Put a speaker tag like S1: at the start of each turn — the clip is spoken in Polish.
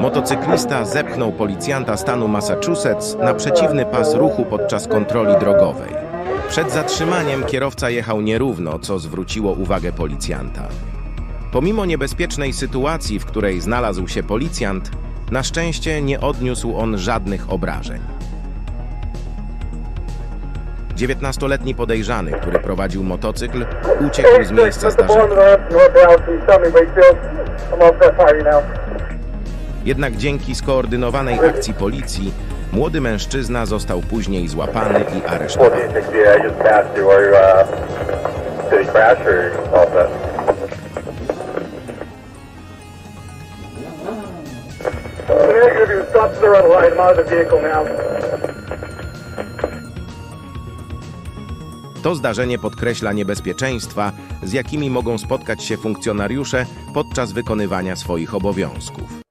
S1: Motocyklista zepchnął policjanta stanu Massachusetts na przeciwny pas ruchu podczas kontroli drogowej. Przed zatrzymaniem kierowca jechał nierówno, co zwróciło uwagę policjanta. Pomimo niebezpiecznej sytuacji, w której znalazł się policjant, na szczęście nie odniósł on żadnych obrażeń. 19-letni podejrzany, który prowadził motocykl, uciekł z miejsca zdarzenia. Jednak dzięki skoordynowanej akcji policji, młody mężczyzna został później złapany i aresztowany.
S2: 1460, I just passed through. Are you, uh.
S1: To zdarzenie podkreśla niebezpieczeństwa, z jakimi mogą spotkać się funkcjonariusze podczas wykonywania swoich obowiązków.